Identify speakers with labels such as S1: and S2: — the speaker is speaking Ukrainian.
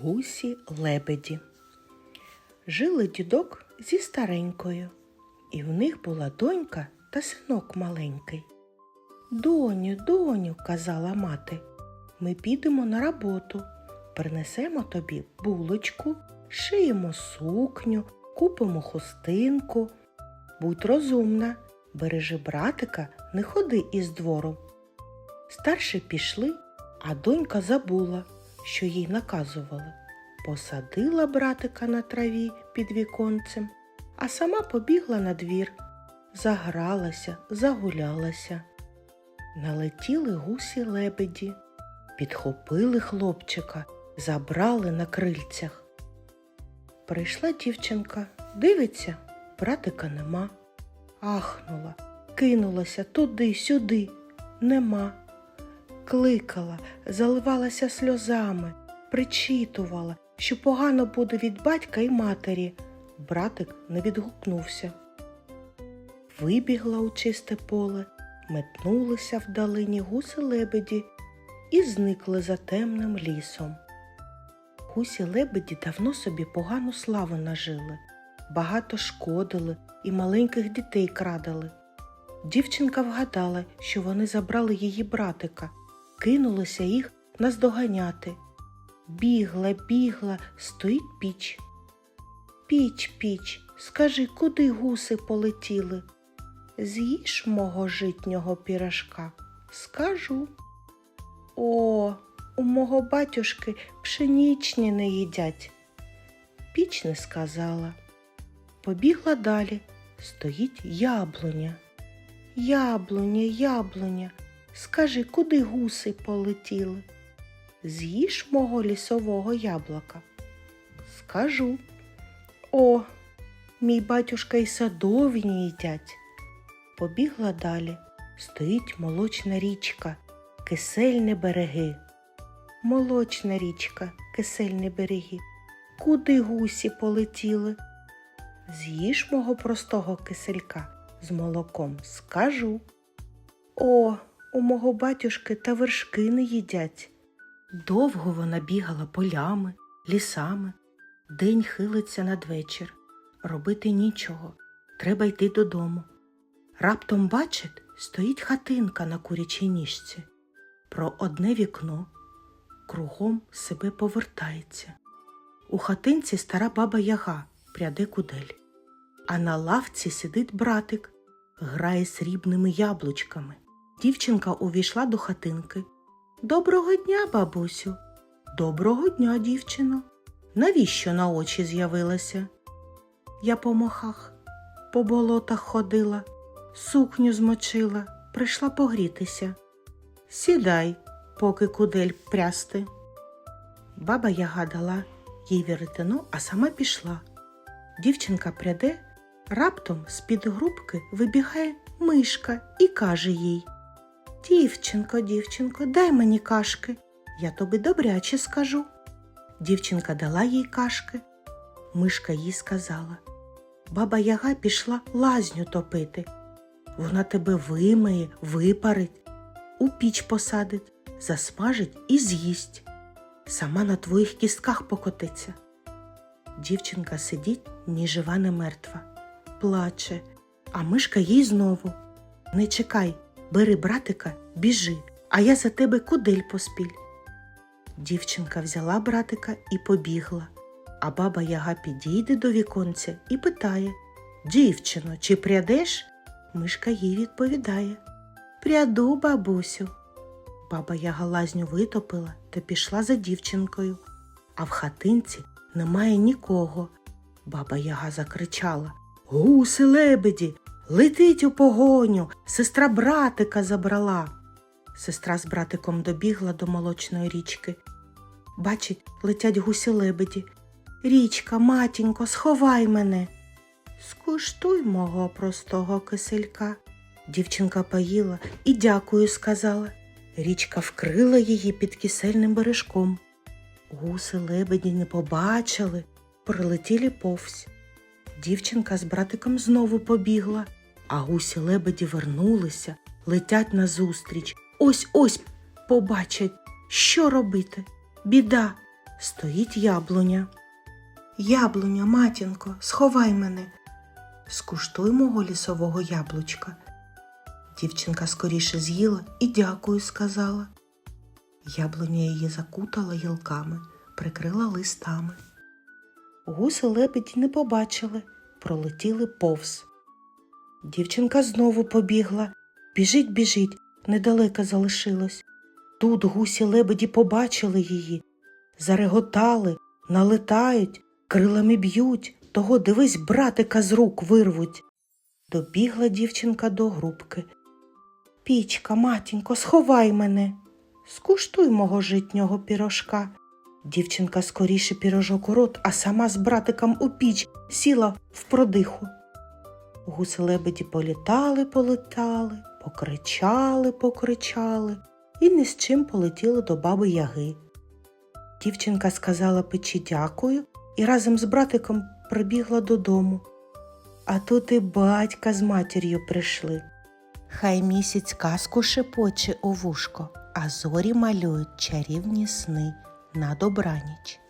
S1: Гусі лебеді. Жили дідок зі старенькою, і в них була донька та синок маленький. Доню, доню, казала мати, ми підемо на роботу, принесемо тобі булочку, шиємо сукню, купимо хустинку. Будь розумна, бережи братика, не ходи із двору. Старші пішли, а донька забула, що їй наказували. Посадила братика на траві під віконцем, а сама побігла на двір, загралася, загулялася. Налетіли гусі лебеді, підхопили хлопчика, забрали на крильцях. Прийшла дівчинка, дивиться, братика нема. Ахнула, кинулася туди, сюди, нема. Кликала, заливалася сльозами, причитувала, що погано буде від батька і матері. Братик не відгукнувся. Вибігла у чисте поле, метнулися вдалині гуси лебеді і зникли за темним лісом. Гусі лебеді давно собі погану славу нажили, багато шкодили і маленьких дітей крадали. Дівчинка вгадала, що вони забрали її братика, кинулася їх наздоганяти. Бігла, бігла, стоїть піч. Піч, піч, скажи, куди гуси полетіли? З'їж мого житнього пірашка. Скажу. О, у мого батюшки пшенічні не їдять. Піч не сказала. Побігла далі. Стоїть яблуня. Яблуня, яблуня, скажи, куди гуси полетіли? З'їж мого лісового яблука. Скажу. О, мій батюшка і садовні їдять. Побігла далі. Стоїть молочна річка, кисельні береги. Молочна річка, кисельні береги. Куди гусі полетіли? З'їж мого простого киселька з молоком, скажу. О, у мого батюшки та вершки не їдять. Довго вона бігала полями, лісами. День хилиться надвечір. Робити нічого. Треба йти додому. Раптом бачить, стоїть хатинка на курячій ніжці. Про одне вікно кругом себе повертається. У хатинці стара баба яга пряде кудель, а на лавці сидить братик, грає срібними яблучками. Дівчинка увійшла до хатинки. Доброго дня, бабусю. Доброго дня, дівчино. Навіщо на очі з'явилася? Я по мохах, по болотах ходила, сукню змочила, прийшла погрітися. Сідай, поки кудель прясти. Баба яга дала їй віритино, а сама пішла. Дівчинка пряде, раптом з-під грубки вибігає мишка і каже їй Дівчинко, дівчинко, дай мені кашки, я тобі добряче скажу. Дівчинка дала їй кашки. Мишка їй сказала Баба Яга пішла лазню топити. Вона тебе вимиє, випарить, у піч посадить, засмажить і з'їсть. Сама на твоїх кістках покотиться. Дівчинка сидить ні жива, ні мертва, плаче, а мишка їй знову. Не чекай, бери братика, біжи, а я за тебе кудель поспіль. Дівчинка взяла братика і побігла, а баба Яга підійде до віконця і питає Дівчино, чи прядеш? Мишка їй відповідає Пряду, бабусю. Баба Яга лазню витопила та пішла за дівчинкою, а в хатинці немає нікого. Баба Яга закричала Гуси лебеді, летить у погоню, сестра братика забрала. Сестра з братиком добігла до молочної річки. Бачить, летять гусі лебеді. Річка, матінко, сховай мене. Скуштуй мого простого киселька. Дівчинка поїла і дякую сказала. Річка вкрила її під кисельним бережком. Гуси лебеді не побачили, прилетіли повсь. Дівчинка з братиком знову побігла, а гусі лебеді вернулися, летять назустріч. Ось ось побачать, що робити. Біда. стоїть яблуня. Яблуня, матінко, сховай мене. Скуштуй мого лісового яблучка. Дівчинка скоріше з'їла і дякую сказала. Яблуня її закутала гілками, прикрила листами. Гуси лебеді не побачили, пролетіли повз. Дівчинка знову побігла. Біжить, біжить, недалеко залишилось. Тут гусі лебеді побачили її, зареготали, налетають, крилами б'ють, того дивись, братика з рук вирвуть. Добігла дівчинка до грубки. Пічка, матінко, сховай мене. Скуштуй мого житнього пірожка. Дівчинка скоріше пірожок у рот, а сама з братиком у піч сіла в продиху. Гуси лебеді політали, полетали, покричали, покричали і ні з чим полетіли до баби Яги. Дівчинка сказала печі дякую і разом з братиком прибігла додому. А тут і батька з матір'ю прийшли. Хай місяць казку шепоче у вушко, а зорі малюють чарівні сни на добраніч.